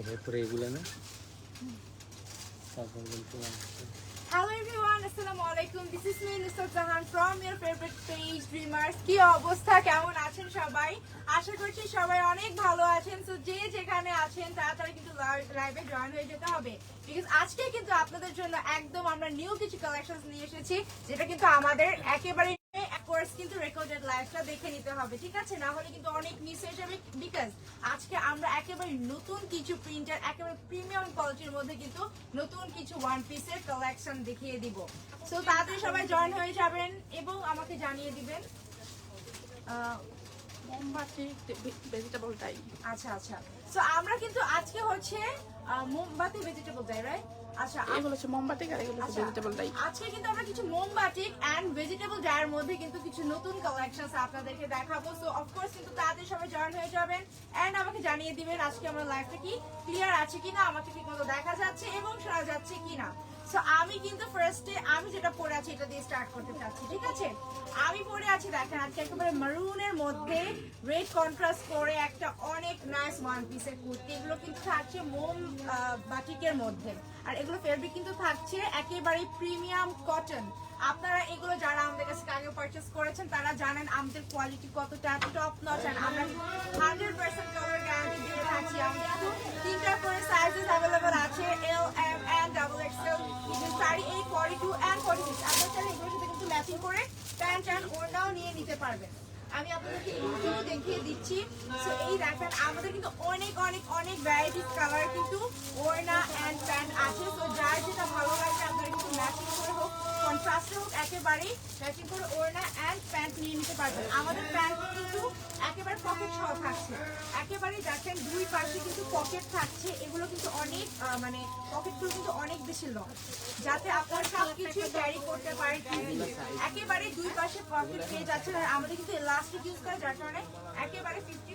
এরপরে এগুলো না? তারপর. কি অবস্থা? কেমন আছেন সবাই? আশা করছি সবাই অনেক ভালো আছেন। তো যে যেখানে আছেন তাড়াতাড়ি কিন্তু লাইভে জয়েন হয়ে যেতে হবে। বিকজ আজকে কিন্তু আপনাদের জন্য একদম আমরা নিউ কিছু কালেকশনস নিয়ে এসেছি যেটা কিন্তু আমাদের একেবারে কোর্স কিন্তু রেকর্ডেড লাইভটা দেখে নিতে হবে ঠিক আছে? না হলে কিন্তু অনেক মিস হয়ে যাবে বিকজ আজকে আমরা একেবারে নতুন কিছু প্রিন্টার একেবারে প্রিমিয়াম কোয়ালিটির মধ্যে কিন্তু নতুন কিছু ওয়ান পিসের কালেকশন দেখিয়ে দিব। সো তাড়াতাড়ি সবাই জয়েন হয়ে যাবেন এবং আমাকে জানিয়ে দিবেন মোমবাতি ভেজিটেবল টাই আচ্ছা আচ্ছা। সো আমরা কিন্তু আজকে হচ্ছে মোমবাতি ভেজিটেবল দেয় রাইট আচ্ছা আম- এগুলো হচ্ছে মোমবাতি আর এগুলো হচ্ছে আচ্ছা, ভেজিটেবল আজকে কিন্তু আমরা কিছু এন্ড ভেজিটেবল মধ্যে কিন্তু কিছু নতুন কালেকশনস আপনাদেরকে দেখাবো। সো অফকোর্স কিন্তু তাড়াতাড়ি সবাই জয়েন হয়ে যাবেন এন্ড আমাকে জানিয়ে দিবেন আজকে আমার লাইফটা কি ক্লিয়ার আছে কিনা আমাকে দেখা যাচ্ছে এবং শোনা যাচ্ছে কিনা। সো আমি কিন্তু ফার্স্টে আমি যেটা পরে আছি এটা দিয়ে স্টার্ট করতে চাচ্ছি ঠিক আছে? আমি পরে আছি দেখেন আজকে একেবারে মারুনের মধ্যে রেড কন্ট্রাস্ট করে একটা অনেক নাইস ওয়ান পিসের কুর্তি। এগুলো কিন্তু থাকছে মোম বাটিকের মধ্যে। আর এগুলো ফেব্রিক কিন্তু থাকছে একেবারে প্রিমিয়াম কটন আপনারা এগুলো যারা আমাদের কাছে আগে পারচেস করেছেন, তারা জানেন আমাদের কোয়ালিটি কতটা টপ নচ আর আমরা হান্ড্রেড পার্সেন্ট কালার গ্যারান্টি দিয়ে থাকছি আমাদের তিনটা করে সাইজেস অ্যাভেলেবল আছে L M and double XL sari এই forty two and forty six আপনার চাইলে এগুলোর সাথে কিন্তু ম্যাচিং করে প্যান্ট অ্যান্ড ওড়নাও নিয়ে নিতে পারবেন। আমি আপনাদেরকে এইগুলো দেখিয়ে দিচ্ছি। সো এই দেখেন, আমাদের কিন্তু অনেক অনেক অনেক ভ্যারাইটিস কালার কিন্তু ওড়না অ্যান্ড প্যান্ট আছে। তো যার যেটা ভালো লাগবে আপনারা কিন্তু ম্যাচিং করে হোক কন্ট্রাস্টে একেবারেই ম্যাচিং করে ওড়না অ্যান্ড প্যান্ট নিয়ে নিতে পারবেন। আমাদের প্যান্ট কিন্তু একেবারে পকেট থাকছে। একেবারে দেখেন দুই পাশে কিন্তু পকেট থাকছে। এগুলো কিন্তু অনেক মানে পকেটগুলো কিন্তু অনেক বেশি লং যাতে আপনারা ক্যারি করতে easily। একেবারে দুই পাশে পকেট পেয়ে যাচ্ছেন। আমাদের কিন্তু ইলাস্টিক ইউজ করে, যার কারণে একেবারে ফিফটি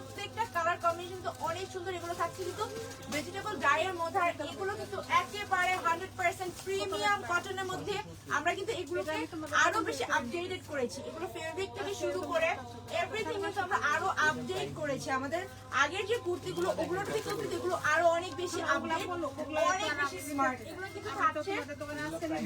প্রত্যেকটা কালার কম্বিনেশন তো অনেক সুন্দর এগুলো থাকছে, কিন্তু ভেজিটেবল ডাইয়ের মধ্যে এগুলো কিন্তু একেবারে হান্ড্রেড পার্সেন্ট প্রিমিয়াম কটনের মধ্যে। আমরা কিন্তু এগুলোকে আরও বেশি আপডেটেড করেছি। এগুলো ফেব্রিক থেকে শুরু করে এভরিথিং কিন্তু আমরা আরও আপডেট করেছি। আমাদের আগের যে কুর্তিগুলো, ওগুলোর থেকেও কিন্তু এগুলো আরও অনেক বেশি আপডেট অনেক বেশি স্মার্ট এগুলো কিন্তু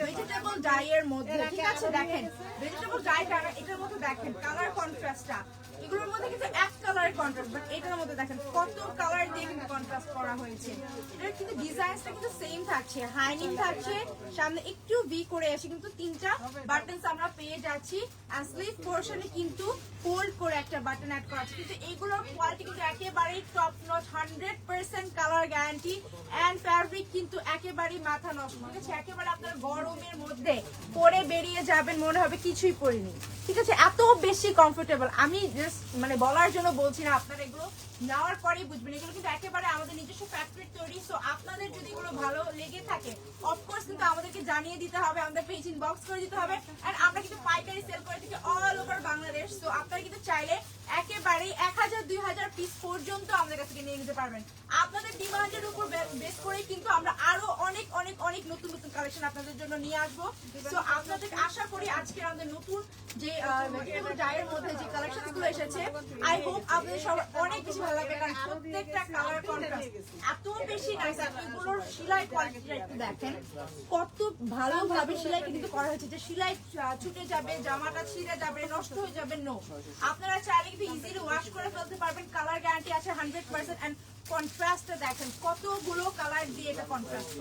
ভেজিটেবল ডাইয়ের মধ্যে। ঠিক আছে, দেখেন। ভেজিটেবল ডাই এটার মধ্যে দেখেন কালার কন্ট্রাস্টটা এগুলোর মধ্যে কিন্তু এক কালার কন্ট্রাস্ট বাট এটার মধ্যে দেখেন কত কালার দিয়ে কিন্তু কন্ট্রাস্ট করা হয়েছে। এটার কিন্তু ডিজাইনসটা কিন্তু সেম থাকছে হাইনিং থাকছে, সামনে একটু ভি করে এসে কিন্তু তিনটা বাটনস আমরা পেয়ে যাচ্ছি আর স্লিভ পোর্শনে কিন্তু ফোল্ড করে একটা বাটন অ্যাড করা আছে। কিন্তু এগুলোর কোয়ালিটি কিন্তু একেবারেই top notch hundred percent colour guarantee and fabric কিন্তু একেবারেই মাথা নষ্ট। ঠিক আছে? একেবারে আপনার গরমের মধ্যে পরে বেরিয়ে যাবেন, মনে হবে কিছুই পরিনি। ঠিক আছে? এত বেশি কমফোর্টেবল আমি জাস্ট মানে বলার জন্য বলছি না আপনারা এগুলো নেওয়ার পরেই বুঝবেন। এগুলো কিন্তু একেবারে আমাদের নিজস্ব ফ্যাক্টরি তৈরি সো আপনাদের যদি এগুলো ভালো লেগে থাকে অফকোর্স কিন্তু আমাদেরকে জানিয়ে দিতে হবে, আমাদের পেজ ইনবক্স করে দিতে হবে আর আমরা কিন্তু পাইকারি সেল করে থাকি অল ওভার বাংলাদেশ সো আপনারা কিন্তু চাইলে একেবারেই এক হাজার, দুই হাজার পিস পর্যন্ত আমাদের কাছ থেকে নিয়ে নিতে পারবেন। আপনাদের ডিমান্ডের উপর বেস করে কিন্তু আমরা আরও অনেক অনেক অনেক নতুন নতুন কালেকশন আপনাদের জন্য নিয়ে আসব। সো আপনাদের আশা করি আজকে আমাদের নতুন যে ডায়ের মধ্যে যে কালেকশনগুলো এসেছে আই হোপ আপনাদের সবার অনেক বেশি ভালো লাগবে কারণ প্রত্যেকটা কালার কন্ট্রাস্ট এত বেশি নাইস এগুলোর সেলাই কোয়ালিটিটা একটু দেখেন। কত ভালোভাবে সেলাই কিন্তু করা হয়েছে যে সেলাই ছুটে যাবে জামাটা ছিঁড়ে যাবে নষ্ট হয়ে যাবে নো আপনারা চাইলে কিন্তু ইজিলি ওয়াশ করে ফেলতে পারবেন কালার গ্যারান্টি আছে হান্ড্রেড পার্সেন্ট কন্ট্রাস্টটা দেখেন, কতগুলো কালার দিয়ে এটা কন্ট্রাস্ট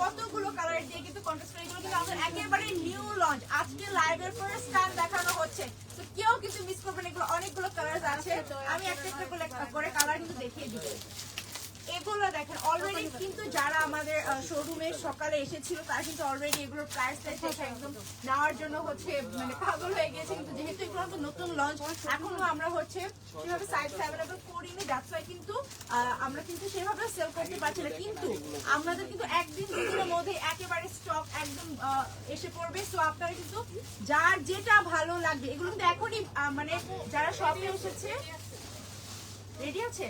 কতগুলো কালার দিয়ে কিন্তু কন্ট্রাস্ট এগুলো কিন্তু আমাদের একেবারে নিউ লঞ্চ আজকে লাইভের ফার্স্ট টাইম দেখানো হচ্ছে। তো কেউ কিন্তু মিস করবেন এগুলো অনেকগুলো কালার আছে। আমি একটা একটা করে কালার কিন্তু দেখিয়ে দিচ্ছি এগুলো দেখেন অলরেডি কিন্তু যারা আমাদের শোরুমে সকালে এসেছিল, তারা কিন্তু অলরেডি এগুলোর প্রাইস দেখে একদম নেওয়ার জন্য হচ্ছে মানে পাগল হয়ে কিন্তু যেহেতু এগুলো তো নতুন লঞ্চ এখনও আমরা হচ্ছে সেভাবে করিনি দ্যাটস ওয়াই কিন্তু আমরা কিন্তু সেভাবে সেল করতে পারছি না। কিন্তু আমাদের কিন্তু একদিন দুদিনের মধ্যে একেবারে স্টক একদম এসে পড়বে। সো আপনারা কিন্তু যার যেটা ভালো লাগবে, এগুলো কিন্তু এখনই মানে যারা শপে এসেছে রেডি আছে?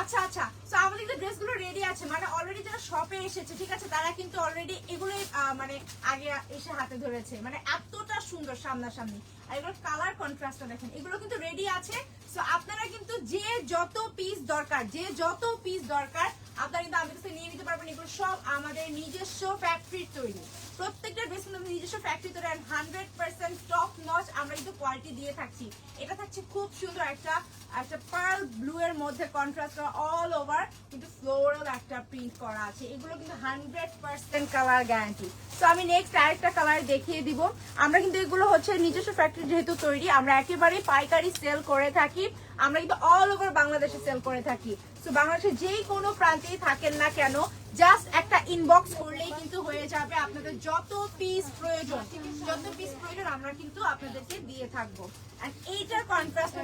আচ্ছা আচ্ছা। তো আমাদের কিন্তু ড্রেসগুলো রেডি আছে। মানে অলরেডি যারা শপে এসেছে, ঠিক আছে, তারা কিন্তু অলরেডি এগুলোই মানে আগে এসে হাতে ধরেছে। মানে এতটা সুন্দর সামনাসামনি। আর এগুলোর কালার কন্ট্রাস্টটা দেখেন, এগুলো কিন্তু রেডি আছে। সো আপনারা কিন্তু যে যত পিস দরকার, যে যত পিস দরকার, আপনারা কিন্তু আমাদের কাছে নিয়ে নিতে পারবেন। এগুলো সব আমাদের নিজস্ব ফ্যাক্টরির তৈরি। প্রত্যেকটা ড্রেস কিন্তু নিজস্ব ফ্যাক্টরি তৈরি হান্ড্রেড পার্সেন্ট টপ নচ আমরা কিন্তু কোয়ালিটি দিয়ে থাকছি। এটা থাকছে খুব সুন্দর একটা একটা পার্ল ব্লু এর মধ্যে কন্ট্রাস্ট করা অল ওভার কিন্তু ফ্লোরাল একটা প্রিন্ট করা আছে। এগুলো কিন্তু হান্ড্রেড পার্সেন্ট কালার গ্যারান্টি তো আমি নেক্সট আরেকটা কালার দেখিয়ে দিব। আমরা কিন্তু এগুলো হচ্ছে নিজস্ব ফ্যাক্টরি যেহেতু তৈরি, আমরা একেবারেই পাইকারি সেল করে থাকি। আমরা কিন্তু অল ওভার বাংলাদেশে সেল করে থাকি। তো বাংলাদেশের যেই কোনো প্রান্তেই থাকেন না কেন জাস্ট একটা ইনবক্স করলেই কিন্তু হয়ে যাবে আপনাদের যত পিস প্রয়োজন। যত পিস প্রয়োজন, আমরা কিন্তু আপনাদেরকে দিয়ে থাকব। আর এইটার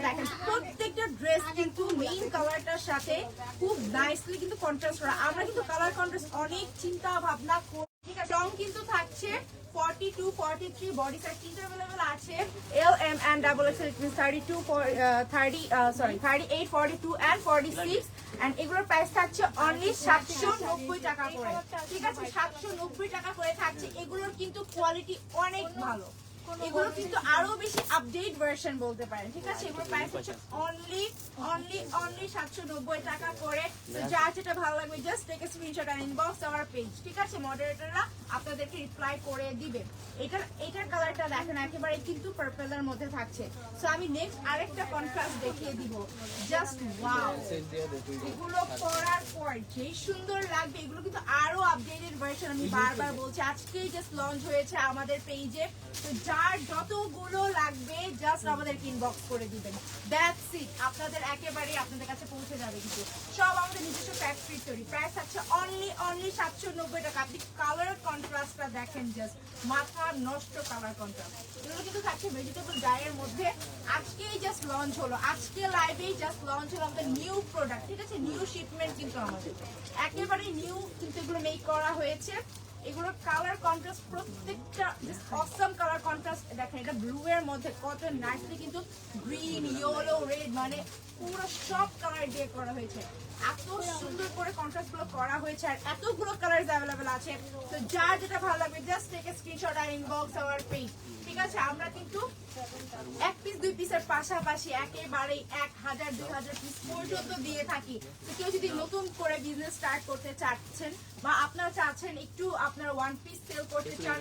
দেখেন, প্রত্যেকটা ড্রেস কিন্তু মেইন কালারটার সাথে খুব কিন্তু করা। আমরা কিন্তু কালার কন্ট্রাস্ট অনেক চিন্তা ভাবনা ঠিক আছে রং কিন্তু থাকছে 42 43 বডি সাইজ তিনটা अवेलेबल আছে L M and double XL it means 32 for, uh, 30 sorry 38 42 and 46 and এগুলোর প্রাইস থাকছে অনলি 790 টাকা করে ঠিক আছে 790 টাকা করে থাকছে এগুলোর কিন্তু কোয়ালিটি অনেক ভালো এগুলো কিন্তু আরও বেশি আপডেট ভার্সন বলতে পারেন, ঠিক আছে? এগুলো প্রাইস হচ্ছে অনলি অনলি অনলি 790 টাকা করে। যার যেটা ভালো লাগবে জাস্ট স্ক্রিনশট আর ইনবক্স আওয়ার পেজ ঠিক আছে? আপনাদেরকে রিপ্লাই করে দিবে। এটার এটার কালারটা দেখেন, একেবারে কিন্তু মধ্যে থাকছে। সো আমি নেক্সট আরেকটা দেখিয়ে দিব। জাস্ট ওয়াও এগুলো পরার পর যেই সুন্দর লাগবে, এগুলো কিন্তু আরও আপডেটেড ভার্সন আমি বারবার বলছি। আজকেই জাস্ট লঞ্চ হয়েছে আমাদের পেজে তো যার যতগুলো লাগবে জাস্ট আমাদেরকে ইনবক্স করে দিবেন। দ্যাটস ইট আপনাদের একেবারে আপনাদের কাছে পৌঁছে যাবে কিন্তু। সব আমাদের নিজস্ব ফ্যাক্টরি তৈরি। প্রাইস আছে অনলি অনলি সাতশো নব্বই টাকা। আপনি কালার কন্ট্রাস্টটা দেখেন জাস্ট মাথা নষ্ট কালার কন্ট্রাস্ট এগুলো কিন্তু থাকছে ভেজিটেবল ডায়ের মধ্যে। আজকেই জাস্ট লঞ্চ হলো। আজকে লাইভেই জাস্ট লঞ্চ হলো আমাদের নিউ প্রোডাক্ট ঠিক আছে? নিউ শিপমেন্ট কিন্তু আমাদের। একেবারে নিউ কিন্তু এগুলো মেক করা হয়েছে। এগুলোর কালার কন্ট্রাস্ট প্রত্যেকটা অসম কালার কন্ট্রাস্ট দেখেন, এটা ব্লু এর মধ্যে কত নাইসলি কিন্তু গ্রিন ইয়েলো রেড মানে পুরো সব কালার দিয়ে করা হয়েছে। এত সুন্দর করে কন্ট্রাস্টগুলো করা হয়েছে আর এতগুলো কালার অ্যাভেলেবেল আছে। তো যার যেটা ভালো লাগবে জাস্ট টেক স্ক্রিনশট আর ইনবক্স আওয়ার পেজ ঠিক আছে, আমরা কিন্তু এক পিস দুই পিসের পাশাপাশি একেবারেই এক হাজার, দুই হাজার পিস পর্যন্ত দিয়ে থাকি। তো কেউ যদি নতুন করে বিজনেস স্টার্ট করতে চাচ্ছেন বা আপনারা চাচ্ছেন একটু আপনারা ওয়ান পিস সেল করতে চান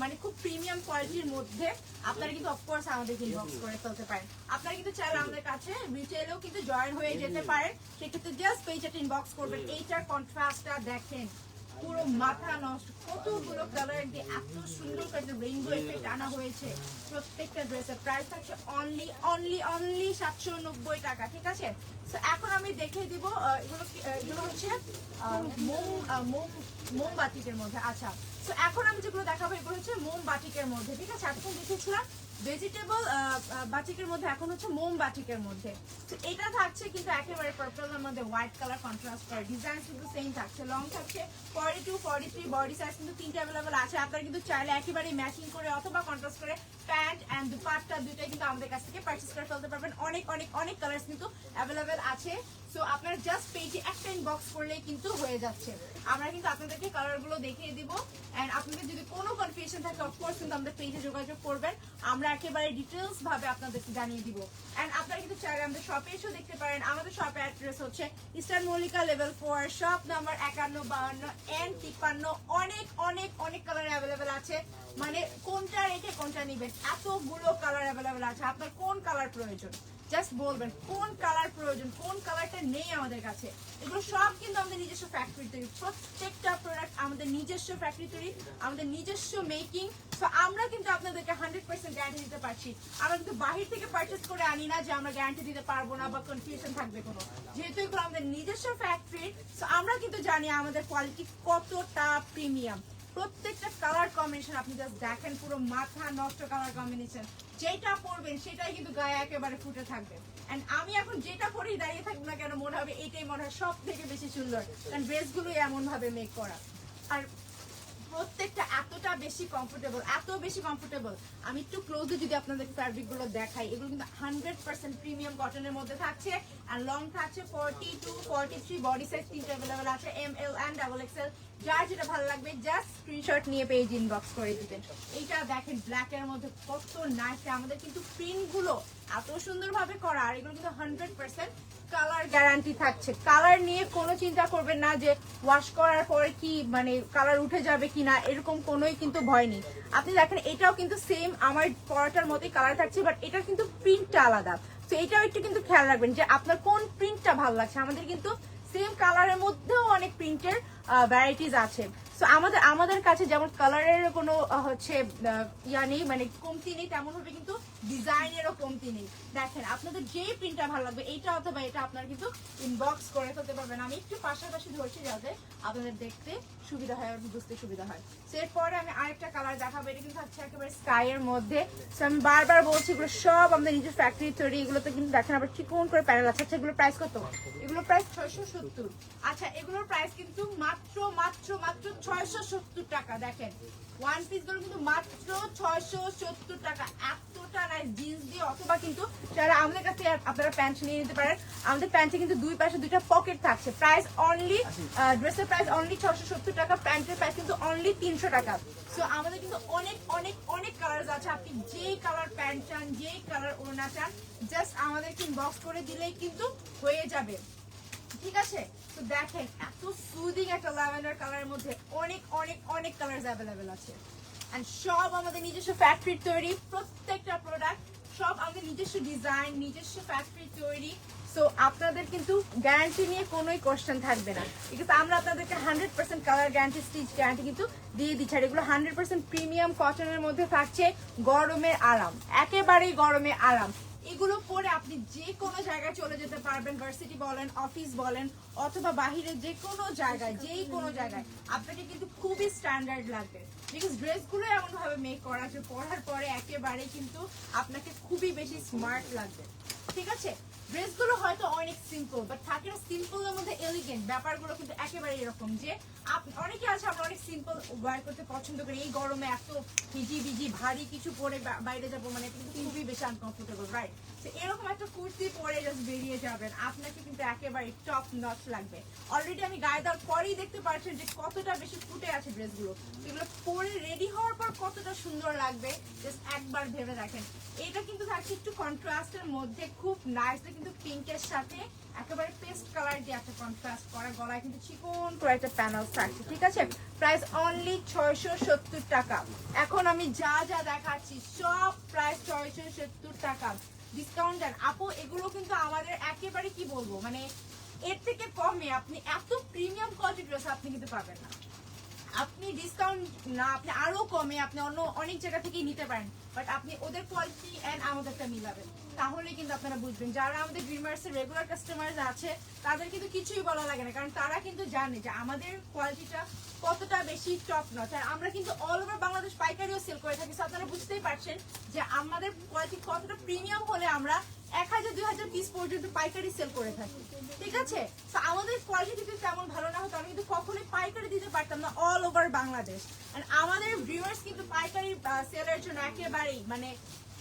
মানে খুব প্রিমিয়াম কোয়ালিটির মধ্যে আপনারা কিন্তু অফকোর্স আমাদের ইনবক্স করে ফেলতে পারেন। আপনারা কিন্তু চাইলে আমাদের কাছে রিটেলেও কিন্তু জয়েন হয়ে যেতে পারেন। সেক্ষেত্রে জাস্ট পেজটা ইনবক্স করবেন। এইটার কন্ট্রাস্টটা দেখেন। পুরো মাথা নষ্ট। কতগুলো কালার দিয়ে এত সুন্দর করে রেইনবো এফেক্ট আনা হয়েছে প্রত্যেকটা ড্রেসের প্রাইস থাকছে অনলি অনলি অনলি সাতশো নব্বই টাকা, ঠিক আছে? তো এখন আমি দেখিয়ে দিব এগুলো এগুলো হচ্ছে মোম মোম, মোমবাতিকের মধ্যে আচ্ছা। তো এখন আমি যেগুলো দেখাবো, এগুলো হচ্ছে মোমবাতিকের মধ্যে, ঠিক আছে? এখন দেখেছিলাম ভেজিটেবল বাটিকের মধ্যে, এখন হচ্ছে মোম বাটিকের মধ্যে। তো এটা থাকছে কিন্তু একেবারে পার্পলের মধ্যে হোয়াইট কালার কন্ট্রাস্ট করে। ডিজাইন কিন্তু সেম থাকছে লং থাকছে। Forty two forty three body size কিন্তু তিনটে অ্যাভেলেবেল আছে। আপনারা কিন্তু চাইলে একেবারে ম্যাচিং করে অথবা কন্ট্রাস্ট করে প্যান্ট অ্যান্ড দুপাট্টা দুইটাই কিন্তু আমাদের কাছ থেকে পারচেস করে ফেলতে পারবেন। অনেক অনেক অনেক কালার্স কিন্তু অ্যাভেলেবেল আছে। সো আপনারা জাস্ট পেজে একটা ইনবক্স করলেই কিন্তু হয়ে যাচ্ছে। আমরা কিন্তু আপনাদেরকে কালারগুলো দেখিয়ে দিব। এন্ড আপনাদের যদি কোনো কনফিউশন থাকে অফকোর্স কিন্তু আমাদের পেজে যোগাযোগ করবেন। আমরা একেবারে ডিটেলস ভাবে আপনাদেরকে জানিয়ে দিব। এন্ড আপনারা কিন্তু চাইলে আমাদের শপে এসেও দেখতে পারেন। আমাদের শপে অ্যাড্রেস হচ্ছে Eastern Mallika level four shop number একান্ন বাউন্ন এন তিপ্পান্ন। অনেক অনেক অনেক কালার অ্যাভেলেবেল আছে। মানে কোনটা রেখে নিবেন। এতগুলো কালার অ্যাভেলেবেল আছে। আপনার কোন কালার প্রয়োজন? জাস্ট বলবেন, কোন কালার প্রয়োজন? কোন কালারটা নেই আমাদের কাছে? এগুলো সব কিন্তু আমাদের নিজস্ব ফ্যাক্টরি তৈরি। প্রত্যেকটা প্রোডাক্ট আমাদের নিজস্ব ফ্যাক্টরি তৈরি, আমাদের নিজস্ব মেকিং তো আমরা কিন্তু আপনাদেরকে হান্ড্রেড পার্সেন্ট গ্যারান্টি দিতে পারছি। আমরা কিন্তু বাহির থেকে পারচেস করে আনি না যে আমরা গ্যারান্টি দিতে পারব না বা কনফিউশন থাকবে কোনো। যেহেতু এগুলো আমাদের নিজস্ব ফ্যাক্টরি তো আমরা কিন্তু জানি আমাদের কোয়ালিটি কতটা প্রিমিয়াম প্রত্যেকটা কালার কম্বিনেশন আপনি জাস্ট দেখেন, পুরো মাথা নষ্ট কালার কম্বিনেশন যেটা পরবেন, সেটাই কিন্তু গায়ে একেবারে ফুটে থাকবে। অ্যান্ড আমি এখন যেটা পরেই দাঁড়িয়ে থাকব না কেন, মনে হবে এটাই মনে হয় সব থেকে বেশি সুন্দর। কারণ ড্রেসগুলোই এমনভাবে মেক করা। আর প্রত্যেকটা এতটা বেশি কমফোর্টেবল এত বেশি কমফোর্টেবল আমি একটু ক্লোজে যদি আপনাদের ফ্যাব্রিকগুলো দেখাই, এগুলো কিন্তু হান্ড্রেড পার্সেন্ট প্রিমিয়াম কটনের মধ্যে থাকছে আর লং থাকছে forty two forty three body size তিনটা অ্যাভেলেবেল আছে M L and double XL যার যেটা ভালো লাগবে জাস্ট স্ক্রিনশট নিয়ে পেজ ইনবক্স করে দিবেন। এইটা দেখেন ব্ল্যাক এর মধ্যে কত নাইস আমাদের কিন্তু প্রিন্টগুলো এত সুন্দরভাবে করা, আর এগুলো কিন্তু হান্ড্রেড পার্সেন্ট কালার গ্যারান্টি থাকছে। কালার নিয়ে কোনো চিন্তা করবেন না যে ওয়াশ করার পরে কি মানে কালার উঠে যাবে কি না এরকম কোনোই কিন্তু ভয় নেই। আপনি দেখেন, এটাও কিন্তু সেম আমার পরাটার মতোই কালার থাকছে বাট এটার কিন্তু প্রিন্টটা আলাদা। তো এটাও একটু কিন্তু খেয়াল রাখবেন যে আপনার কোন প্রিন্টটা ভালো লাগছে। আমাদের কিন্তু সেম কালারের মধ্যেও অনেক প্রিন্টের ভ্যারাইটিস আছে। সো আমাদের আমাদের কাছে যেমন কালারের কোনো হচ্ছে ইয়া নেই মানে কমতি নেই তেমন ভাবে কিন্তু ডিজাইনেরও কমতি নেই। দেখেন আপনাদের যেই প্রিন্টটা ভালো লাগবে এইটা অথবা এটা আপনারা কিন্তু ইনবক্স করে ফেলতে পারবেন। আমি একটু পাশাপাশি ধরছি যাতে আপনাদের দেখতে সুবিধা হয় বুঝতে সুবিধা হয়। So, এরপরে আমি আরেকটা কালার দেখাবো। এটা কিন্তু হচ্ছে একেবারে স্কাই এর মধ্যে। আমি বারবার বলছি এগুলো সব আমাদের নিজের ফ্যাক্টরি তৈরি এগুলোতে কিন্তু দেখেন আবার চিকন করে প্যানেল আছে। আচ্ছা এগুলোর প্রাইস কত? এগুলোর প্রাইস ছয়শো সত্তর। আচ্ছা এগুলোর প্রাইস কিন্তু মাত্র মাত্র মাত্র ছয়শো সত্তর টাকা দেখেন। ওয়ান পিসগুলো কিন্তু মাত্র ছয়শো সত্তর টাকা। এতটা নাইস জিন্স দিয়ে অথবা কিন্তু যারা আমাদের কাছে আপনারা প্যান্ট নিয়ে নিতে পারেন আমাদের প্যান্টে কিন্তু দুই পাশে দুইটা পকেট থাকছে। প্রাইস অনলি ড্রেসের প্রাইস অনলি ছশো সত্তর টাকা প্যান্টের প্রাইস কিন্তু অনলি তিনশো টাকা। সো আমাদের কিন্তু অনেক অনেক অনেক কালার আছে। আপনি যেই কালার প্যান্ট চান যেই কালার ওড়না চান জাস্ট আমাদেরকে ইনবক্স করে দিলেই কিন্তু হয়ে যাবে। ঠিক আছে? তো দেখেন, এত সুদিং একটা ল্যাভেন্ডার কালারের মধ্যে অনেক অনেক অনেক কালার অ্যাভেলেবেল আছে। এন্ড সব আমাদের নিজস্ব ফ্যাক্টরি তৈরি, প্রত্যেকটা প্রোডাক্ট সব আমাদের নিজস্ব ডিজাইন নিজস্ব ফ্যাক্টরি তৈরি। সো আপনাদের কিন্তু গ্যারান্টি নিয়ে কোনোই কোশ্চেন থাকবে না। বিকজ আমরা আপনাদেরকে hundred percent colour guarantee stitch guarantee কিন্তু দিয়ে দিচ্ছি। আর এগুলো হান্ড্রেড পার্সেন্ট প্রিমিয়াম কটনের মধ্যে থাকছে গরমের আরাম। একেবারেই গরমে আরাম। এগুলো পরে আপনি যে কোনো জায়গায় চলে যেতে পারবেন ভার্সিটি বলেন অফিস বলেন, অথবা বাহিরে যে কোনো জায়গায়, যেই কোনো জায়গায়। আপনাকে কিন্তু খুবই স্ট্যান্ডার্ড লাগবে। বিকজ ড্রেসগুলো এমনভাবে মেক করা যে পরার পরে একেবারে কিন্তু আপনাকে খুবই বেশি স্মার্ট লাগবে। ঠিক আছে? ড্রেসগুলো হয়তো অনেক সিম্পল বাট থাকে না সিম্পলের মধ্যে এলিগেন্ট ব্যাপারগুলো কিন্তু একেবারে এরকম যে আপনি অনেকে আছে আমরা অনেক সিম্পল ওয়ার করতে পছন্দ করি। এই গরমে এত ভিজি ভিজি ভারী কিছু পরে বাইরে যাব মানে কিন্তু খুবই বেশি আনকমফোর্টেবল রাইট এরকম একটা কুর্তি পরে জাস্ট বেরিয়ে যাবেন। আপনাকে কিন্তু একেবারে টপ নচ লাগবে। অলরেডি আমি গায়ে দেওয়ার পরেই দেখতে পাচ্ছেন যে কতটা বেশি ফুটে আছে ড্রেসগুলো। এগুলো পরে রেডি হওয়ার পর কতটা সুন্দর লাগবে জাস্ট একবার ভেবে দেখেন। এটা কিন্তু থাকছে একটু কন্ট্রাস্টের মধ্যে, খুব নাইস কিন্তু পিঙ্কের সাথে একেবারে পেস্ট কালার দিয়ে একটা কন্ট্রাস্ট করা। গলায় কিন্তু চিকন করে একটা প্যানেল থাকছে, ঠিক আছে? প্রাইস অনলি ছয়শো সত্তর টাকা। এখন আমি যা যা দেখাচ্ছি, সব প্রাইস ছয়শো সত্তর টাকা। ডিসকাউন্ট দেন। আপু, এগুলো কিন্তু আমাদের একেবারে কি বলব মানে এর থেকে কমে। আপনি এত প্রিমিয়াম কোয়ালিটি ড্রেস আপনি কিন্তু পাবেন না। আপনি ডিসকাউন্ট না, আপনি আরও কমে, আপনি অন্য অনেক জায়গা থেকেই নিতে পারেন বাট আপনি ওদের কোয়ালিটি অ্যান্ড আমাদেরটা মিলাবেন। তাহলে কিন্তু আপনারা বুঝবেন। যারা আমাদের ড্রিমার্স এর রেগুলার কাস্টমার আছে, তাদের কিন্তু কিছুই বলা লাগে না। কারণ তারা কিন্তু জানে যে আমাদের কোয়ালিটিটা কতটা বেশি টপ নচ আর আমরা কিন্তু অল ওভার বাংলাদেশ পাইকারিও সেল করে থাকি। আপনারা বুঝতেই পারছেন যে আমাদের কোয়ালিটি কতটা প্রিমিয়াম হলে আমরা এক হাজার, দুই হাজার পিস পর্যন্ত পাইকারি সেল করে থাকি। ঠিক আছে? তো আমাদের কোয়ালিটি যদি তেমন ভালো না হতো, আমি কিন্তু কখনোই পাইকারি দিতে পারতাম না অল ওভার বাংলাদেশ। And আমাদের ভিউয়ার্স কিন্তু পাইকারি সেলের জন্য একেবারেই মানে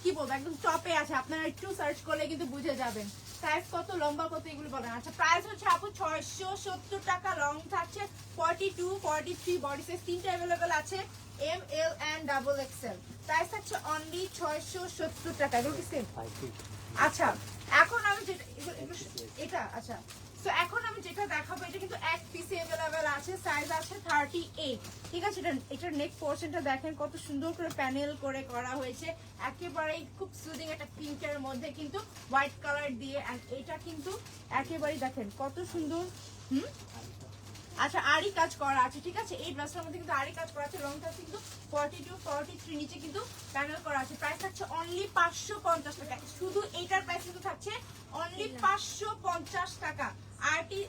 কি বলব একদম টপে আছে। আপনারা একটু সার্চ করলে কিন্তু বুঝে যাবেন। সাইজ কত লম্বা কত এগুলো বলেন আচ্ছা প্রাইস হচ্ছে আপু ছয়শো সত্তর টাকা। লং থাকছে forty two forty three body size তিনটা অ্যাভেলেবেল আছে। M L and double XL price থাকছে অনলি ছয়শো সত্তর টাকা। এগুলো কি সেম আচ্ছা এখন আমি যেটা এটা আচ্ছা। সো এখন আমি যেটা দেখাবো এটা কিন্তু এক পিসে অ্যাভেলেবেল আছে সাইজ আছে থার্টি এইট ঠিক আছে? এটা এটার নেক পোর্শনটা দেখেন কত সুন্দর করে প্যানেল করে করা হয়েছে। একেবারেই খুব সুদিং একটা পিঙ্কের মধ্যে কিন্তু হোয়াইট কালার দিয়ে এটা কিন্তু একেবারেই দেখেন কত সুন্দর। হুম? আচ্ছা আরই কাজ করা আছে ঠিক আছে? এই ড্রেসটার মধ্যে কিন্তু আরই কাজ করা আছে লংটা কিন্তু ফর্টি টু ফর্টি থ্রি নিচে কিন্তু প্যানেল করা আছে। প্রাইস থাকছে অনলি পাঁচশো পঞ্চাশ টাকা। শুধু এইটার প্রাইস কিন্তু থাকছে অনলি পাঁচশো পঞ্চাশ টাকা। আরটি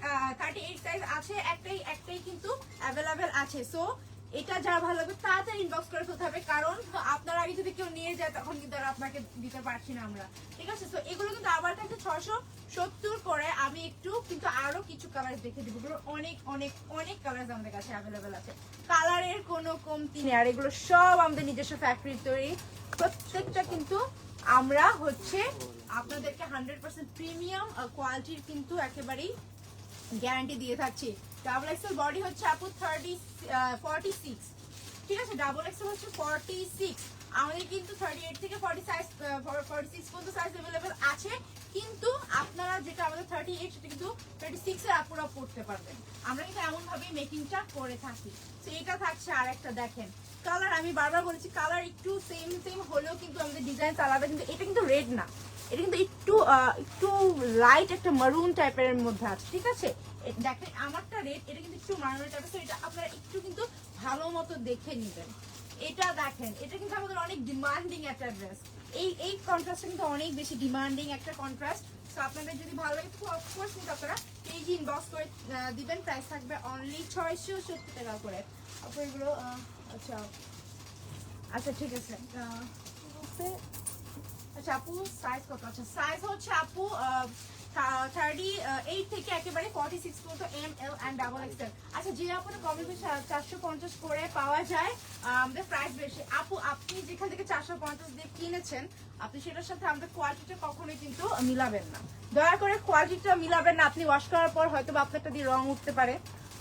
থার্টি এইট সাইজ আছে, একটাই একটাই কিন্তু অ্যাভেলেবেল আছে। সো এটা যারা ভালো হবে, কারণ আগে যদি কেউ নিয়ে যায়, তখন আর আপনাকে দিতে পারছি না আমরা। ঠিক আছে? তো এগুলো কিন্তু আবার ছশো সত্তর আমি একটু কিন্তু আরও কিছু কালার দেখে দিব। অনেক অনেক অনেক কালার আমাদের কাছে অ্যাভেলেবেল আছে। কালারের কোনো কমতি নেই। আর এগুলো সব আমাদের নিজস্ব ফ্যাক্টরি তৈরি। প্রত্যেকটা কিন্তু আমরা হচ্ছে আপনাদেরকে হান্ড্রেড পার্সেন্ট প্রিমিয়াম কোয়ালিটির কিন্তু একেবারেই গ্যারান্টি দিয়ে থাকছি। ডাবল এক্সেল বডি হচ্ছে আপু থার্টি ফর্টি সিক্স ঠিক আছে? ডাবল এক্সেল হচ্ছে ফর্টি সিক্স আমাদের কিন্তু থার্টি এইট থেকে ফর্টি সাইজ ফর্টি সিক্স পর্যন্ত সাইজ অ্যাভেলেবেল আছে। কিন্তু আপনারা যেটা আমাদের থার্টি এইট সেটা কিন্তু থার্টি সিক্স এর আপুরা পড়তে পারবেন। আমরা কিন্তু এমনভাবেই মেকিংটা করে থাকি। তো এটা থাকছে আর একটা দেখেন। কালার আমি বারবার বলেছি কালার একটু সেম সেম হলেও কিন্তু আমাদের ডিজাইন আলাদা কিন্তু এটা কিন্তু রেড না। এটা কিন্তু একটু একটু লাইট একটা মারুন টাইপের মধ্যে আছে, ঠিক আছে? দেখেন আমারটা রেড এটা কিন্তু একটু মারুন টাইপের তো এটা আপনারা একটু কিন্তু ভালো মতো দেখে নেবেন। এটা দেখেন, এটা কিন্তু আমাদের অনেক ডিমান্ডিং একটা ড্রেস এই এই কন্ট্রাস্টটা কিন্তু অনেক বেশি ডিমান্ডিং একটা কন্ট্রাস্ট তো আপনাদের যদি ভালো লাগে, তো অফকোর্স কিন্তু আপনারা পেজ ইনবক্স করে দিবেন। প্রাইস থাকবে অনলি ছয়শো সত্তর টাকা করে। আপনার এগুলো আচ্ছা। আচ্ছা ঠিক আছে? আচ্ছা আপু সাইজ কত? আচ্ছা সাইজ হচ্ছে আপু থার্টি এইট থেকে একেবারে ফর্টি সিক্স পর্যন্ত M L and double XL আচ্ছা যে আপনার কমে চারশো পঞ্চাশ করে পাওয়া যায় আমাদের প্রাইস বেশি। আপু, আপনি যেখান থেকে চারশো পঞ্চাশ দিয়ে কিনেছেন, আপনি সেটার সাথে আমাদের কোয়ালিটিটা কখনোই কিন্তু মিলাবেন না। দয়া করে কোয়ালিটিটা মিলাবেন না, আপনি ওয়াশ করার পর হয়তো বা আপনারটা দিয়ে রং উঠতে পারে,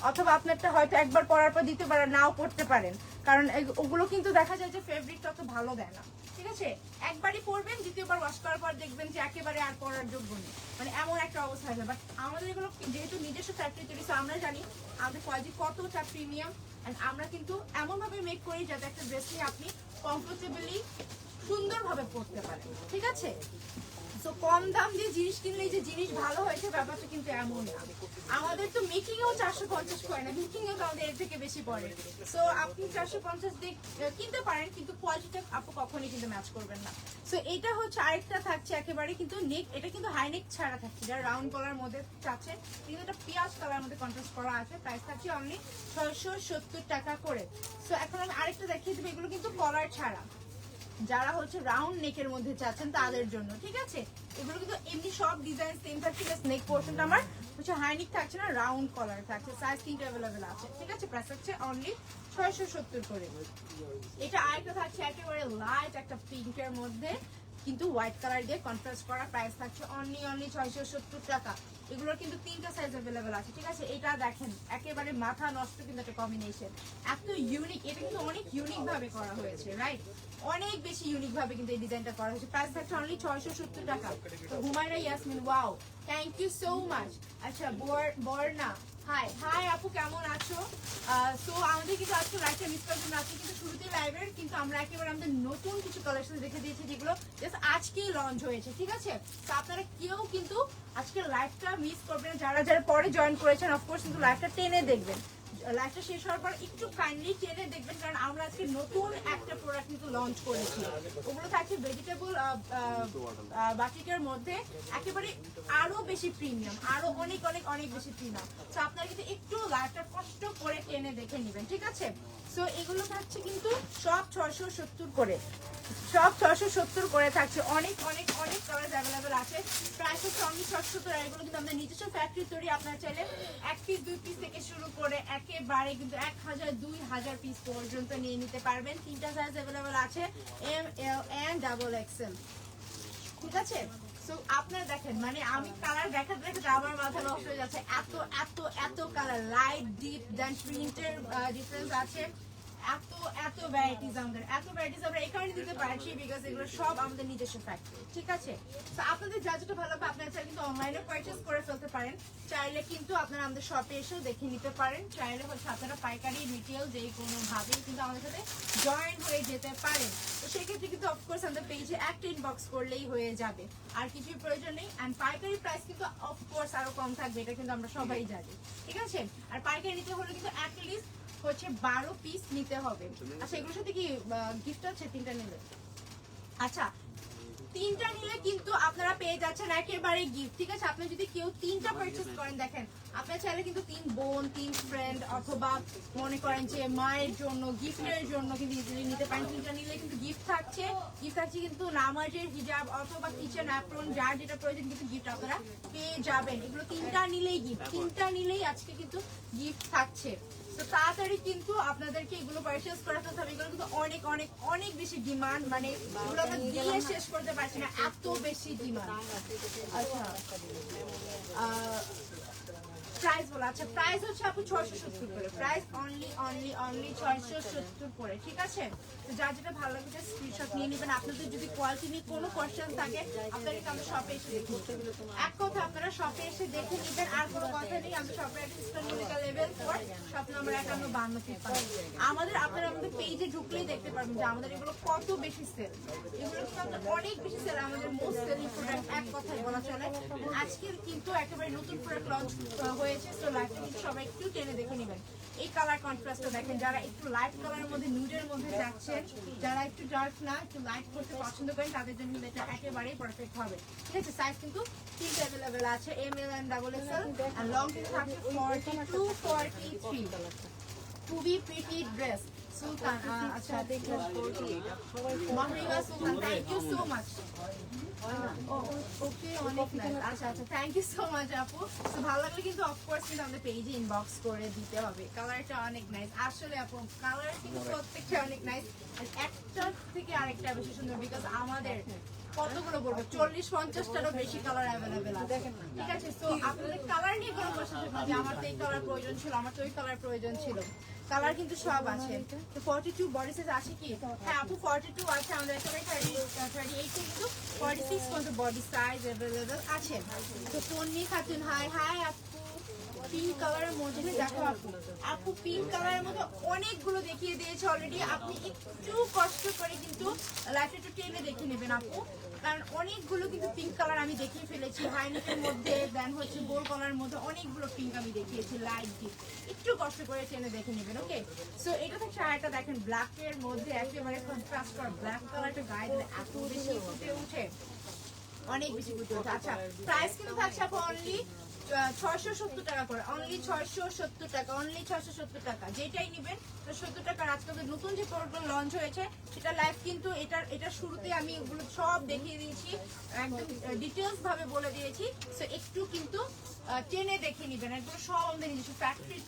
অথবা আপনারটা হয়তো একবার পরার পর দিতে পারেন, নাও পড়তে পারেন। কারণ ওগুলো কিন্তু দেখা যায় যে ফেব্রিকটা অত ভালো দেয় না। ঠিক আছে? একবারই পরবেন, দ্বিতীয়বার ওয়াশ করার পর দেখবেন যে একেবারে আর পরার যোগ্য নেই। মানে এমন একটা অবস্থা হয়ে বাট আমাদের এগুলো যেহেতু নিজস্ব ফ্যাক্টরি তৈরি আমরা জানি আমাদের কোয়ালিটি কতটা প্রিমিয়াম অ্যান্ড আমরা কিন্তু এমনভাবে মেক করি যাতে একটা ড্রেস নিয়ে আপনি কমফোর্টেবলি সুন্দরভাবে পরতে পারেন। ঠিক আছে? তো কম দাম দিয়ে জিনিস কিনলে যে জিনিস ভালো হয়েছে ব্যাপারটা কিন্তু এমন না। আমাদের তো মেকিং এও চারশো পঞ্চাশ করে না মেকিং এও তো আমাদের এর থেকে বেশি পড়ে। সো আপনি চারশো পঞ্চাশ দিয়ে কিনতে পারেন, কিন্তু কোয়ালিটিটা আপু কখনই কিন্তু ম্যাচ করবেন না। সো এটা হচ্ছে আরেকটা থাকছে একেবারে কিন্তু নেক এটা কিন্তু হাই নেক ছাড়া থাকছে। যারা রাউন্ড কলার মধ্যে চাচ্ছে, কিন্তু এটা পিঁয়াজ কালার মধ্যে কন্ট্রাস্ট করা আছে। প্রাইস থাকছে অনলি ছয়শো সত্তর টাকা করে। সো এখন আমি আরেকটা দেখিয়ে দেবো, এগুলো কিন্তু কলার ছাড়া। যারা হচ্ছে রাউন্ড নেকের মধ্যে চাচ্ছেন তাদের জন্য, ঠিক আছে? এগুলো কিন্তু এমনি সব ডিজাইন সেম থাকছে জাস্ট নেক পোর্শনটা আমার, হচ্ছে হাইনিক থাকছে না রাউন্ড কলার থাকছে সাইজ তিনটা অ্যাভেলেবেল আছে, ঠিক আছে? প্রাইস হচ্ছে অনলি ছয়শো সত্তর করে। এটা আরেকটা থাকছে একেবারে লাইট একটা পিঙ্কের মধ্যে। কিন্তু হোয়াইট কালার দিয়ে কন্ট্রাস্ট করা প্রাইস থাকছে অনলি অনলি ছয়শো সত্তর টাকা। এগুলোর কিন্তু তিনটা সাইজ অ্যাভেলেবেল আছে, ঠিক আছে? এটা দেখেন, একেবারে মাথা নষ্ট কিন্তু একটা কম্বিনেশন এত ইউনিক এটা কিন্তু অনেক ইউনিক ভাবে করা হয়েছে রাইট অনেক বেশি ইউনিক ভাবে কিন্তু এই ডিজাইনটা করা হয়েছে। প্রাইস থাকছে অনলি ছয়শো সত্তর টাকা। তো Humaira Yasmin wow thank you so much আচ্ছা বর- বর্ণা হাই হাই আপু, কেমন আছো? সো আমাদের কিন্তু আজকে লাইভটা মিস করার জন্য আজকে কিন্তু শুরুতে লাইভের কিন্তু আমরা একেবারে আমাদের নতুন কিছু কালেকশন দেখে দিয়েছি যেগুলো জাস্ট আজকেই লঞ্চ হয়েছে, ঠিক আছে? তো আপনারা কেউ কিন্তু আজকে লাইভটা মিস করবেন যারা যারা পরে জয়েন করেছেন অফকোর্স কিন্তু লাইভটা টেনে দেখবেন। শেষ হওয়ার পর একটু কাইন্ডলি দেখবেন, কারণ আমরা আজকে নতুন একটা প্রোডাক্ট কিন্তু লঞ্চ করেছি। ওগুলো থাকছে ভেজিটেবল বাটিকের মধ্যে একেবারে আরও বেশি প্রিমিয়াম আরও অনেক অনেক অনেক বেশি প্রিমিয়াম তো আপনারা কিন্তু একটু লাইভটা কষ্ট করে টেনে দেখে নেবেন, ঠিক আছে? সো এগুলো থাকছে কিন্তু সব ছয়শো সত্তর করে। সব ছয়শো সত্তর করে থাকছে। অনেক অনেক অনেক কালার অ্যাভেলেবেল আছে। প্রাইস হচ্ছে অনলি ছশো আর এগুলো কিন্তু আমাদের নিজস্ব ফ্যাক্টরি তৈরি। আপনারা চাইলে এক পিস দুই পিস থেকে শুরু করে একেবারে কিন্তু এক হাজার, দুই হাজার পিস পর্যন্ত নিয়ে নিতে পারবেন। তিনটা সাইজ অ্যাভেলেবেল আছে। M L and double XL ঠিক আছে? সো আপনারা দেখেন মানে আমি কালার দেখাতে দেখাতে আমার মাথা নষ্ট হয়ে যাচ্ছে। এত এত এত কালার লাইট ডিপ দেন প্রিন্টের ডিফারেন্স আছে। এত এত ভ্যারাইটিস আমাদের, এত ভ্যারাইটিস আমরা এই দিতে পারছি বিকজ এগুলো সব আমাদের নিজস্ব ফ্যাক্টরি ঠিক আছে? তো আপনাদের যা যেটা ভালো হবে আপনারা চাইলে কিন্তু অনলাইনে পারচেস করে ফেলতে পারেন। চাইলে কিন্তু আপনারা আমাদের শপে এসেও দেখে নিতে পারেন। চাইলে হচ্ছে আপনারা পাইকারি রিটেল যে কোনো ভাবেই কিন্তু আমাদের সাথে জয়েন হয়ে যেতে পারেন। তো সেক্ষেত্রে কিন্তু অফকোর্স আমাদের পেজে একটা ইনবক্স করলেই হয়ে যাবে। আর কিছুই প্রয়োজন নেই। অ্যান্ড পাইকারি প্রাইস কিন্তু অফকোর্স আরও কম থাকবে, এটা কিন্তু আমরা সবাই জানি। ঠিক আছে? আর পাইকারি নিতে হলে কিন্তু অ্যাটলিস্ট হচ্ছে বারো পিস নিতে হবে। আচ্ছা এগুলোর সাথে কি গিফট আছে? তিনটা নিলে। আচ্ছা তিনটা নিলে কিন্তু আপনারা পেয়ে যাচ্ছেন একেবারে গিফট ঠিক আছে? আপনি যদি কেউ তিনটা পারচেস করেন দেখেন আপনার চাইলে কিন্তু তিন বোন তিন ফ্রেন্ড অথবা মনে করেন যে মায়ের জন্য গিফটের জন্য কিন্তু ইজিলি নিতে পারেন। তিনটা নিলে কিন্তু গিফট থাকছে। গিফট থাকছে কিন্তু নামাজের হিজাব অথবা কিচেন অ্যাপ্রন যার যেটা প্রয়োজন কিন্তু গিফট আপনারা পেয়ে যাবেন। এগুলো তিনটা নিলেই গিফট তিনটা নিলেই আজকে কিন্তু গিফট থাকছে। তো তাড়াতাড়ি কিন্তু আপনাদেরকে এগুলো পারচেস করাতে হবে, এগুলো কিন্তু অনেক অনেক অনেক বেশি ডিমান্ড মানে এগুলো আমরা দিয়ে শেষ করতে পারছি না, এত বেশি ডিমান্ড আচ্ছা। প্রাইস বলো। আচ্ছা প্রাইস হচ্ছে আপু ছয়শো সত্তর করে। প্রাইস অনলি অনলি অনলি ছয়শো সত্তর করে, ঠিক আছে? তো যার যেটা ভালো লাগবে স্ক্রিনশট নিয়ে নেবেন। আপনাদের যদি কোয়ালিটি নিয়ে কোনো কোয়েশ্চেন থাকে, আপনারা কিন্তু আমাদের শপে এসে দেখে এক কথা, আপনারা শপে এসে দেখে নেবেন। আর কোনো কথা নেই আমাদের শপে একটা লেভেল ফোর শপ নাম্বার একান্ন বান্ন আমাদের, আপনারা আমাদের পেজে ঢুকলেই দেখতে পারবেন যে আমাদের এগুলো কত বেশি সেল এগুলো কিন্তু অনেক বেশি সেল আমাদের মোস্ট সেলিং প্রোডাক্ট এক কথায় বলা চলে। আজকের কিন্তু একেবারে নতুন প্রোডাক্ট লঞ্চ লাইভটা কিন্তু সবাই একটু টেনে দেখে নেবেন। এই কালার দেখেন, যারা একটু লাইট মধ্যে নিউডের মধ্যে যাচ্ছেন, যারা একটু ডার্ক না, একটু লাইট করতে পছন্দ করেন, তাদের জন্য এটা একেবারেই পারফেক্ট হবে। ঠিক আছে সাইজ কিন্তু তিনটা অ্যাভেলেবেল আছে M L and double X L long কিন্তু থাকছে টু ফর্টি থ্রি খুবই প্রিটি ড্রেস সুলতান আচ্ছা দেখলাম Mahrima Sultan thank you so much okay অনেক আচ্ছা আচ্ছা থ্যাংক ইউ সো মাচ আপু। ভালো লাগলে কিন্তু অফকোর্স কিন্তু আমাদের পেজে ইনবক্স করে দিতে হবে। কালারটা অনেক নাইস আসলে আপু কালার কিন্তু প্রত্যেকটা অনেক নাইস একটা থেকে আরেকটা বেশি সুন্দর বিকজ আমাদের কতগুলো বলব চল্লিশ পঞ্চাশটারও বেশি কালার অ্যাভেলেবেল আছে। ঠিক আছে তো আপনাদের কালার নিয়ে কোনো থাকবে আমার তো এই কালার প্রয়োজন ছিল আমার তো ওই কালার প্রয়োজন ছিল। কালার কিন্তু সব আছে। তো ফর্টি টু বডি সাইজ আছে কি? হ্যাঁ আপু ফর্টি টু আছে আমাদের একেবারে থার্টি থার্টি এইট কিন্তু ফর্টি সিক্স পর্যন্ত বডি সাইজ অ্যাভেলেবেল আছে। তো তন্নি খাতুন হাই হাই আপু। পিঙ্ক কালারের মধ্যে দেখো আপু। আপু পিঙ্ক কালারের মধ্যে অনেকগুলো দেখিয়ে দিয়েছে অলরেডি আপনি একটু কষ্ট করে কিন্তু লাইফটা একটু টেনে দেখে নেবেন আপু। কারণ অনেকগুলো কিন্তু পিঙ্ক কালার আমি দেখিয়ে ফেলেছি। হাইনেকের মধ্যে দেন হচ্ছে গোল কালারের মধ্যে অনেকগুলো পিঙ্ক আমি দেখিয়েছি লাইট দিয়ে। একটু কষ্ট করে টেনে দেখে নেবেন ওকে সো এটা থেকে শাড়িটা দেখেন ব্ল্যাকের মধ্যে একেবারে কন্ট্রাস্ট করা ব্ল্যাক কালারটা গায়ে দিলে এত বেশি ফুটে উঠে অনেক বেশি ফুটে উঠে আচ্ছা প্রাইস কিন্তু থাকছে আপু অনলি ছয়শো সত্তর টাকা করে। অনলি ছয়শো সত্তর টাকা অনলি ছয়শো সত্তর টাকা। যেটাই নেবেন একদম টেনে দেখে নিবেন এগুলো সব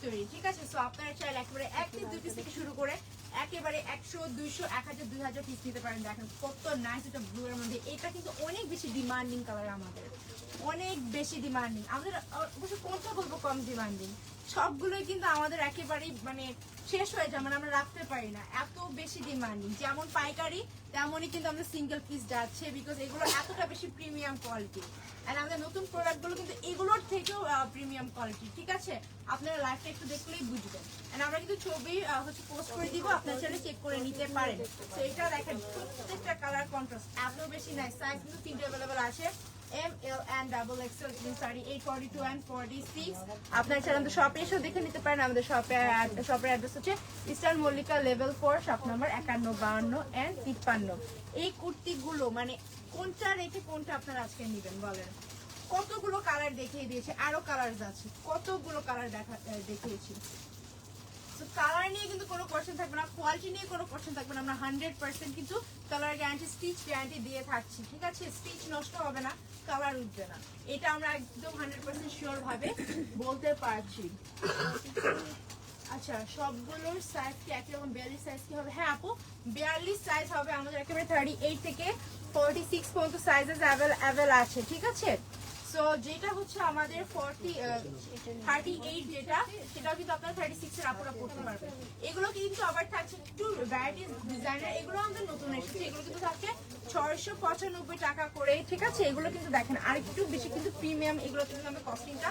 তৈরি, ঠিক আছে? সো আপনারা চাইলে একেবারে এক দুই থেকে শুরু করে একেবারে একশো, দুইশো, এক হাজার, দুই হাজার পিস নিতে পারেন। দেখেন কত নাইস এটা ব্লু এর মধ্যে। এটা কিন্তু অনেক বেশি ডিমান্ডিং কালার আমাদের। অনেক বেশি ডিমান্ডিং আমাদের অবশ্য কোনটা বলব কম ডিমান্ডিং সবগুলোই কিন্তু আমাদের একেবারেই মানে শেষ হয়ে যায় মানে আমরা রাখতে পারি না। এত বেশি ডিমান্ডিং যেমন পাইকারি, তেমনই কিন্তু আমাদের সিঙ্গেল পিস যাচ্ছে বিকজ এগুলো এতটা বেশি প্রিমিয়াম কোয়ালিটি আর আমাদের নতুন প্রোডাক্টগুলো কিন্তু এগুলোর থেকেও প্রিমিয়াম কোয়ালিটি ঠিক আছে? আপনারা লাইফটা একটু দেখলেই বুঝবেন। And আমরা কিন্তু ছবি হচ্ছে পোস্ট করে দিব, আপনার চ্যানেলে চেক করে নিতে পারেন। তো এটা দেখেন, প্রত্যেকটা কালার কন্ট্রাস্ট এত বেশি নাই সাইজ কিন্তু তিনটে অ্যাভেলেবেল আছে। M L and double XL sari eight forty Mallika level four shop number একান্ন, বাহান্ন অ্যান্ড তিপ্পান্ন। এই কুর্তিগুলো মানে কোনটা রেখে কোনটা আপনারা আজকে নেবেন বলেন? কতগুলো কালার দেখিয়ে দিয়েছে। আরও কালার আছে। কতগুলো কালার দেখা দেখিয়েছি। কালার নিয়ে কিন্তু কোনো কোশ্চেন থাকবে না কোয়ালিটি নিয়ে কোনো কোশ্চেন থাকবে না, আমরা হান্ড্রেড পার্সেন্ট কিন্তু কালার গ্যারান্টি স্টিচ গ্যারান্টি দিয়ে থাকছি, ঠিক আছে? স্টিচ নষ্ট হবে না কালার উঠবে না। এটা আমরা একদম হান্ড্রেড পার্সেন্ট শিওর ভাবে বলতে পারছি। আচ্ছা সবগুলোর সাইজ কি একই বিয়াল্লিশ সাইজ কি হবে? হ্যাঁ আপু, বিয়াল্লিশ সাইজ হবে আমাদের একেবারে থার্টি এইট থেকে ফোরটি সিক্স পর্যন্ত সাইজেস অ্যাভেল অ্যাভেল আছে, ঠিক আছে? সো যেটা হচ্ছে আমাদের ফর্টি থার্টি এইট যেটা, সেটাও কিন্তু আপনারা থার্টি সিক্স এর আপুরা পড়তে পারবেন। এগুলো কিন্তু আবার থাকছে একটু ভ্যারাইটিস ডিজাইনার এগুলো আমাদের নতুন এসেছে। এগুলো কিন্তু থাকছে ছয়শো পঁচানব্বই টাকা করে। ঠিক আছে? এগুলো কিন্তু দেখেন, আরেকটু বেশি কিন্তু প্রিমিয়াম এগুলো কিন্তু আমাদের কস্টিংটা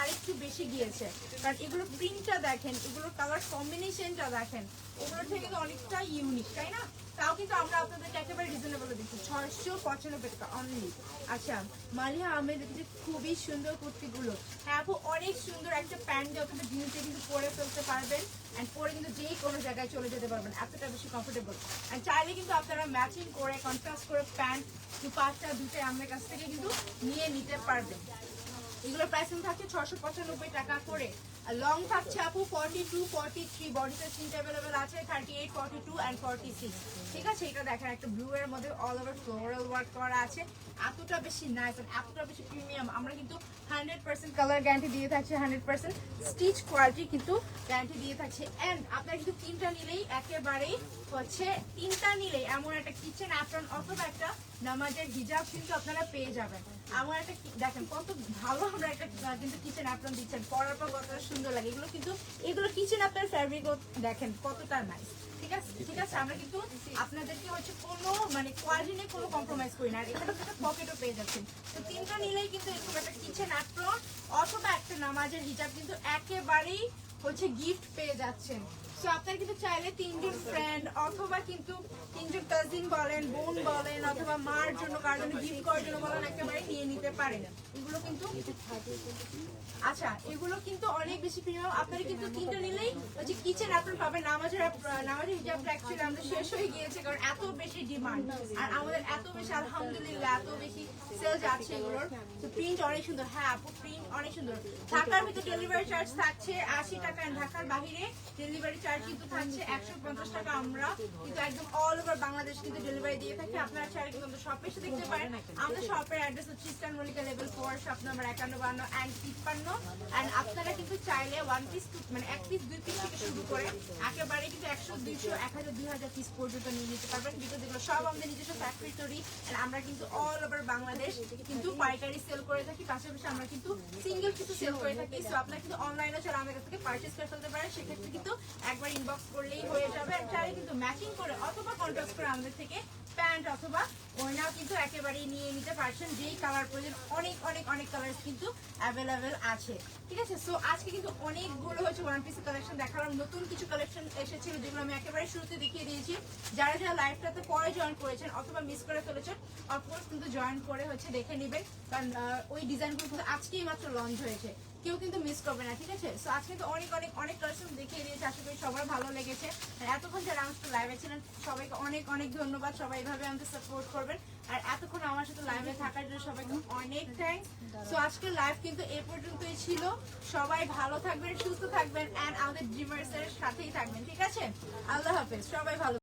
আরেকটু বেশি গিয়েছে। কারণ এগুলো প্রিন্টটা দেখেন, এগুলোর কালার কম্বিনেশনটা দেখেন ওগুলোর থেকে কিন্তু অনেকটা ইউনিক তাই না? তাও কিন্তু আমরা আপনাদেরকে একেবারে রিজনেবল দিচ্ছি। ছয়শো পঁচানব্বই টাকা অনলি আচ্ছা মালিয়া আহমেদ যে খুবই সুন্দর কুর্তিগুলো। হ্যাঁ আপু, অনেক সুন্দর একটা প্যান্ট অথবা জিন্সে কিন্তু পরে ফেলতে পারবেন অ্যান্ড পরে কিন্তু যেই কোনো জায়গায় চলে যেতে পারবেন, এতটা বেশি কমফোর্টেবল অ্যান্ড চাইলে কিন্তু আপনারা ম্যাচিং করে কন্ট্রাস্ট করে প্যান্ট দু পাঁচটা দুটো আমাদের কাছ থেকে কিন্তু নিয়ে নিতে পারবেন। এগুলোর প্রাইসিং থাকছে ছশো পঁচানব্বই টাকা করে। আর লং থাকছে আপু ফর্টি টু ফর্টি থ্রি বডিতে তিনটে অ্যাভেলেবেল আছে thirty eight forty two and forty six ঠিক আছে? এটা দেখেন একটা ব্লু এর মধ্যে অল ওভার ফ্লোরাল ওয়ার্ক করা আছে। এতটা বেশি নাইস এতটা বেশি প্রিমিয়াম আমরা কিন্তু হান্ড্রেড পার্সেন্ট কালার গ্যারান্টি দিয়ে থাকছি হান্ড্রেড পার্সেন্ট স্টিচ কোয়ালিটি কিন্তু গ্যারান্টি দিয়ে থাকছে। অ্যান্ড আপনারা কিন্তু তিনটা নিলেই একেবারেই হচ্ছে, তিনটা নিলেই এমন একটা কিচেন অ্যাপ্রন অথবা একটা নামাজের হিজাব কিন্তু আপনারা পেয়ে যাবেন। আমার একটা দেখেন কত ভালো একটা কিন্তু সুন্দর কিন্তু নাইস ঠিক আছে? আমরা কিন্তু আপনাদেরকে হচ্ছে কোনো মানে কোয়ালিটি কোনো কম্প্রোমাইজ করি না। আর এখানে একটা পকেটও পেয়ে যাচ্ছেন। তো তিনটা নিলেই কিন্তু এরকম একটা কিচেন অ্যাপ্রন অথবা একটা নামাজের হিজাব কিন্তু একেবারেই হচ্ছে গিফট পেয়ে যাচ্ছেন। সো আপনারা কিন্তু চাইলে তিনজন ফ্রেন্ড অথবা কিন্তু তিনজন কাজিন বলেন, বোন বলেন, অথবা মার জন্য কার জন্য গিফট করার জন্য বলেন একেবারে নিয়ে নিতে পারেন। এগুলো কিন্তু আচ্ছা এগুলো কিন্তু অনেক বেশি প্রিমিয়াম আপনারা কিন্তু তিনটা নিলেই ওই যে কিচেন আপনার পাবেন, নামাজের নামাজের হিজাবটা অ্যাকচুয়ালি আমাদের শেষ হয়ে গিয়েছে, কারণ এত বেশি ডিমান্ড আর আমাদের এত বেশি আলহামদুলিল্লাহ, এত বেশি সেল যাচ্ছে এগুলোর। তো প্রিন্ট অনেক সুন্দর। হ্যাঁ আপু প্রিন্ট অনেক সুন্দর। ঢাকার ভিতরে ডেলিভারি চার্জ থাকছে আশি টাকা ঢাকার বাইরে ডেলিভারি চার্জ কিন্তু থাকছে একশো পঞ্চাশ টাকা আমরা। কিন্তু একদম অল ওভার বাংলাদেশ কিন্তু ডেলিভারি দিয়ে থাকি। আপনারা চাইলে কিন্তু শপে এসে দেখতে পারেন। আমাদের শপের অ্যাড্রেস হচ্ছে Eastern Mallika level four shop number একান্ন বান্ন অ্যান্ড তিপ্পান্ন। অ্যান্ড আপনারা কিন্তু চাইলে ওয়ান পিস মানে এক পিস দুই পিস থেকে শুরু করে একেবারে কিন্তু একশো, দুইশো, এক হাজার, দুই হাজার পিস পর্যন্ত নিয়ে নিতে পারবেন। বিকজ এগুলো সব আমাদের নিজস্ব ফ্যাক্টরি তৈরি আমরা কিন্তু অল ওভার বাংলাদেশ কিন্তু পাইকারি সেল করে থাকি। পাশাপাশি আমরা কিন্তু সিঙ্গেল কিছু সেল করে থাকি সো আপনারা কিন্তু অনলাইনে ছাড়া আমাদের কাছ থেকে পারচেস করে ফেলতে পারেন সেক্ষেত্রে কিন্তু একবার ইনবক্স করলেই হয়ে যাবে। আর চাইলে কিন্তু ম্যাচিং করে অথবা কন্ট্রাস্ট করে আমাদের থেকে প্যান্ট অথবা ওড়নাও কিন্তু একেবারেই নিয়ে নিতে পারছেন। যেই কালার প্রয়োজন অনেক অনেক অনেক কালার কিন্তু অ্যাভেলেবেল আছে। ঠিক আছে? সো আজকে কিন্তু অনেকগুলো হচ্ছে ওয়ান পিস কালেকশন দেখালাম। নতুন কিছু কালেকশন এসেছিল যেগুলো আমি একেবারে শুরুতে দেখিয়ে দিয়েছি। যারা যারা লাইভটাতে পরে জয়েন করেছেন অথবা মিস করে ফেলেছেন অফকোর্স কিন্তু জয়েন করে হচ্ছে দেখে নেবেন। কারণ ওই ডিজাইনগুলো কিন্তু আজকেই মাত্র লঞ্চ হয়েছে। কেউ কিন্তু মিস করবে না, ঠিক আছে? সো আজকে তো অনেক অনেক অনেক কালেকশন দেখিয়ে দিয়েছে, আশা করি সবার ভালো লেগেছে। আর এতক্ষণ যারা আমার সাথে লাইভে ছিলেন, সবাইকে অনেক অনেক ধন্যবাদ। সবাই এভাবে আমাকে সাপোর্ট করবেন। আর এতক্ষণ আমার সাথে লাইভে থাকার জন্য সবাইকে অনেক থ্যাঙ্কস সো আজকের লাইভ কিন্তু এ পর্যন্তই ছিল। সবাই ভালো থাকবেন, সুস্থ থাকবেন অ্যান্ড আমাদের ড্রিমার্স এর সাথেই থাকবেন, ঠিক আছে? আল্লাহ হাফেজ, সবাই ভালো